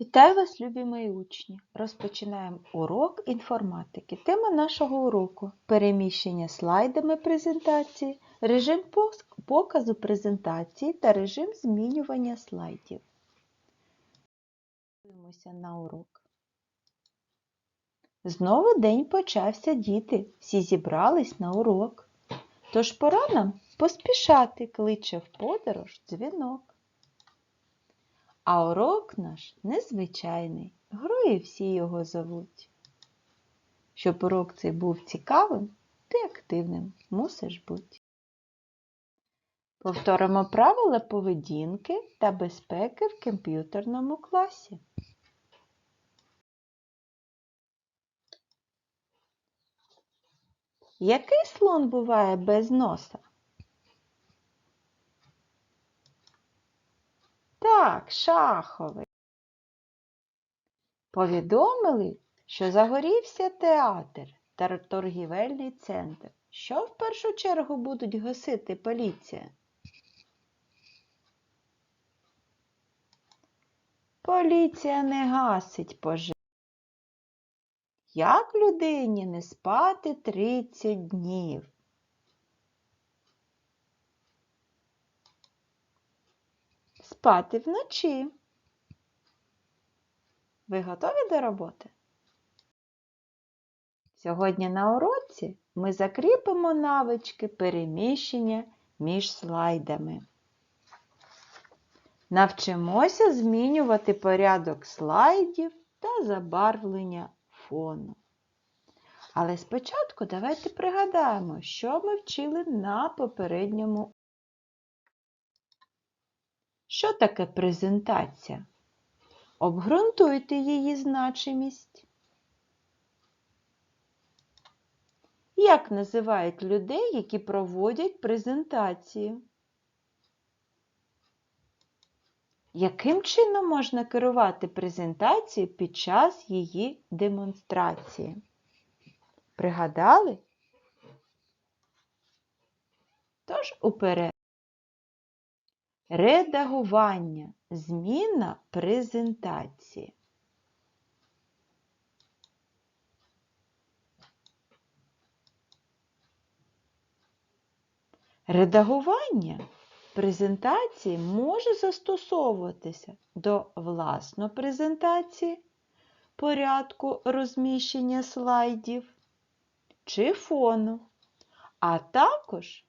Вітаю вас, любі мої учні! Розпочинаємо урок інформатики. Тема нашого уроку переміщення слайдами презентації, режим показу презентації та режим змінювання слайдів. Дивимося на урок. Знову день почався, діти. Всі зібрались на урок. Тож пора нам поспішати, кличе в подорож дзвінок. А урок наш незвичайний, грою всі його зовуть. Щоб урок цей був цікавим, ти активним мусиш бути. Повторимо правила поведінки та безпеки в комп'ютерному класі. Який слон буває без носа? Так, шаховий. Повідомили, що загорівся театр та торгівельний центр. Що в першу чергу будуть гасити поліція? Поліція не гасить пожежу. Як людині не спати 30 днів? Спати вночі. Ви готові до роботи? Сьогодні на уроці ми закріпимо навички переміщення між слайдами. Навчимося змінювати порядок слайдів та забарвлення фону. Але спочатку давайте пригадаємо, що ми вчили на попередньому що таке презентація? Обґрунтуйте її значимість. Як називають людей, які проводять презентацію? Яким чином можна керувати презентацією під час її демонстрації? Пригадали? Тож уперед. Редагування. Зміна презентації. Редагування презентації може застосовуватися до власної презентації, порядку розміщення слайдів чи фону, а також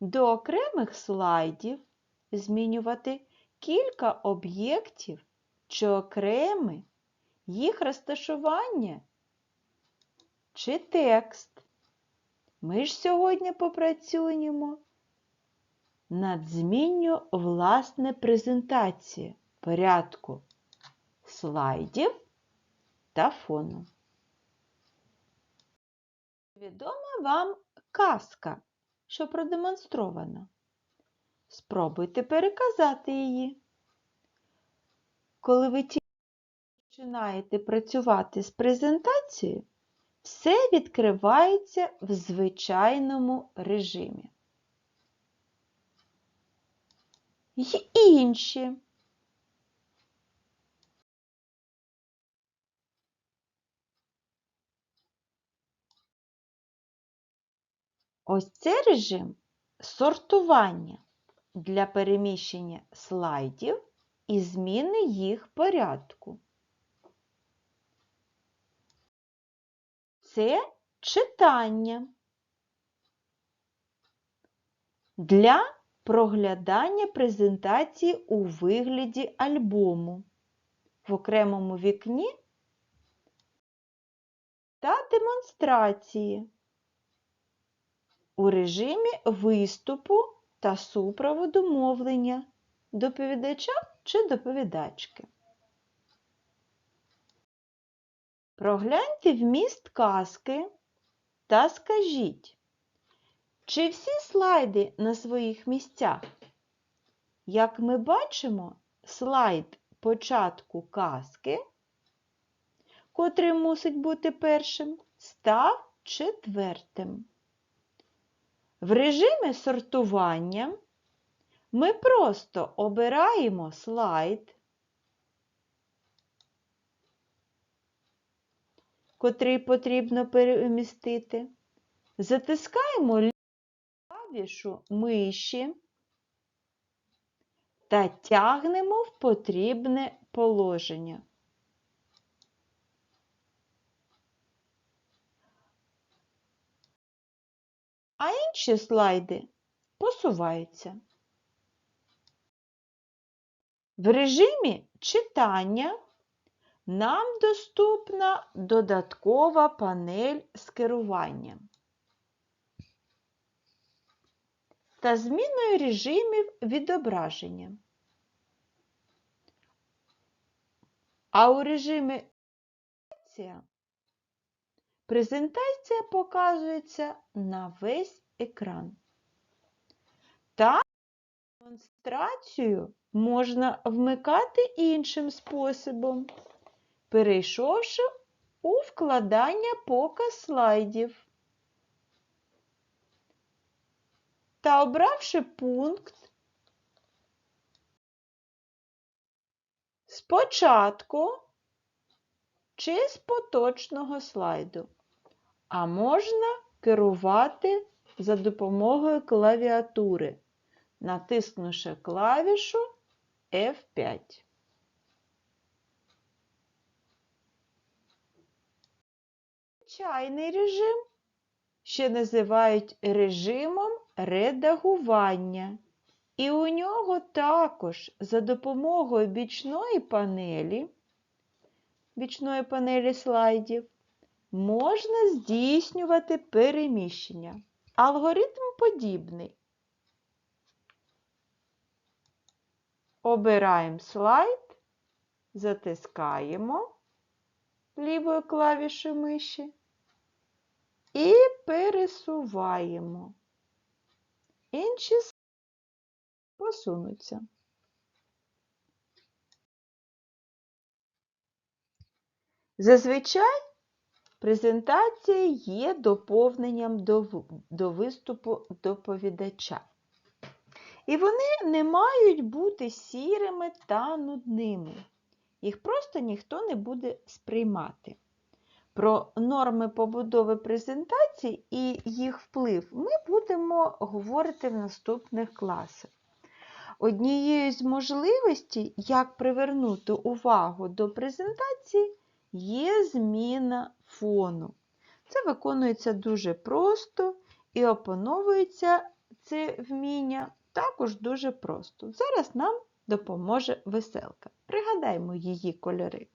до окремих слайдів змінювати кілька об'єктів чи окреме їх розташування чи текст. Ми ж сьогодні попрацюємо над змінню власне презентації порядку слайдів та фону. Відома вам казка, що продемонстрована. Спробуйте переказати її. Коли ви тільки починаєте працювати з презентацією, все відкривається в звичайному режимі. Й інші. Ось це режим сортування для переміщення слайдів і зміни їх порядку. Це читання для проглядання презентації у вигляді альбому в окремому вікні та демонстрації у режимі виступу та супроводу мовлення доповідача чи доповідачки. Прогляньте вміст казки та скажіть, чи всі слайди на своїх місцях? Як ми бачимо, слайд початку казки, котрий мусить бути першим, став четвертим. В режимі сортування ми просто обираємо слайд, котрий потрібно перемістити, затискаємо клавішу миші та тягнемо в потрібне положення. А інші слайди посуваються. В режимі читання нам доступна додаткова панель з керуванням та зміною режимів відображення. А у режимі презентація показується на весь екран. Та демонстрацію можна вмикати іншим способом, перейшовши у вкладання показ слайдів та обравши пункт спочатку чи з поточного слайду, а можна керувати за допомогою клавіатури, натиснувши клавішу F5. Звичайний режим ще називають режимом редагування. І у нього також за допомогою бічної панелі, бічної панелі слайдів, можна здійснювати переміщення. Алгоритм подібний. Обираємо слайд, затискаємо лівою клавішою миші і пересуваємо. Інші посунуться. Зазвичай презентація є доповненням до, до виступу доповідача. І вони не мають бути сірими та нудними. Їх просто ніхто не буде сприймати. Про норми побудови презентацій і їх вплив ми будемо говорити в наступних класах. Однією з можливостей, як привернути увагу до презентації, є зміна фону. Це виконується дуже просто і опановується це вміння також дуже просто. Зараз нам допоможе веселка. Пригадаймо її кольори.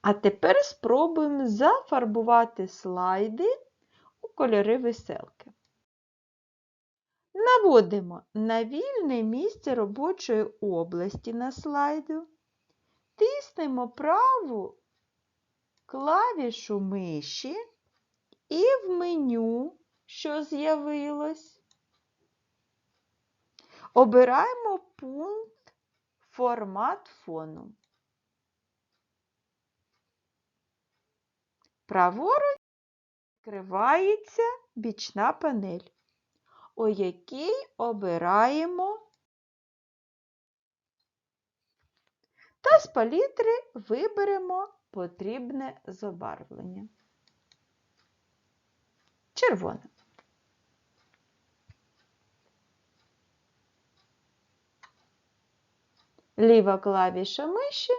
А тепер спробуємо зафарбувати слайди у кольори веселки. Наводимо на вільне місце робочої області на слайду, тиснемо праву клавішу миші і в меню, що з'явилось, обираємо пункт Формат фону. Праворуч відкривається бічна панель, у якій обираємо та з палітри виберемо потрібне забарвлення. Червоне. Ліва клавіша миші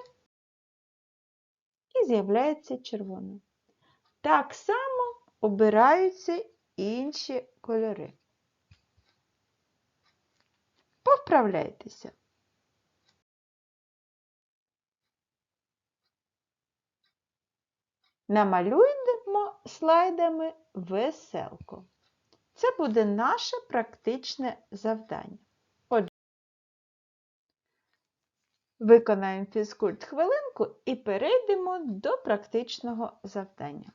і з'являється червоне. Так само обираються інші кольори. Повправляйтеся. Намалюємо слайдами веселку. Це буде наше практичне завдання. Отже, виконаємо фізкульт хвилинку і перейдемо до практичного завдання.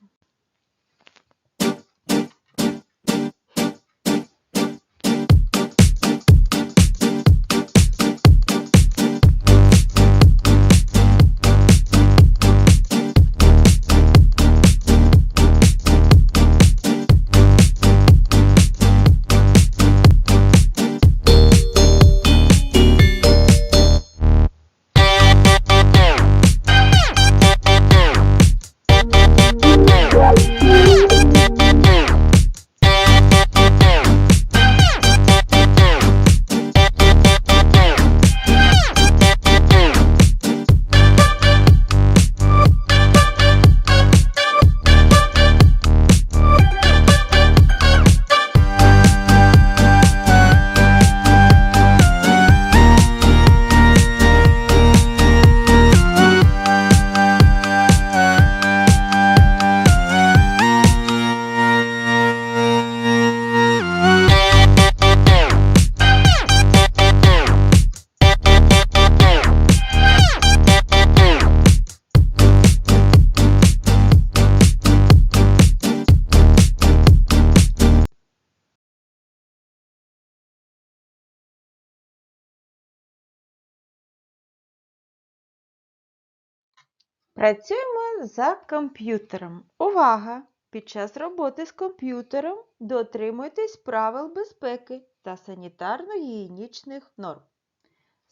Працюємо за комп'ютером. Увага! Під час роботи з комп'ютером дотримуйтесь правил безпеки та санітарно-гігієнічних норм.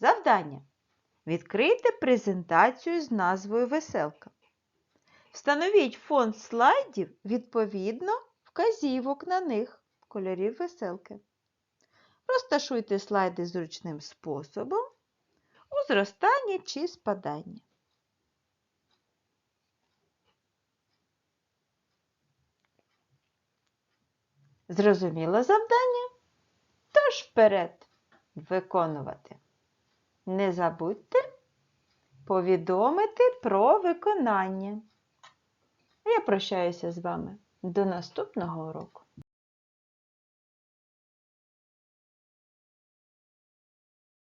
Завдання. Відкрийте презентацію з назвою Веселка. Встановіть фон слайдів відповідно вказівок на них кольорів веселки. Розташуйте слайди зручним способом у зростанні чи спаданні. Зрозуміло завдання? Тож вперед виконувати. Не забудьте повідомити про виконання. Я прощаюся з вами до наступного уроку.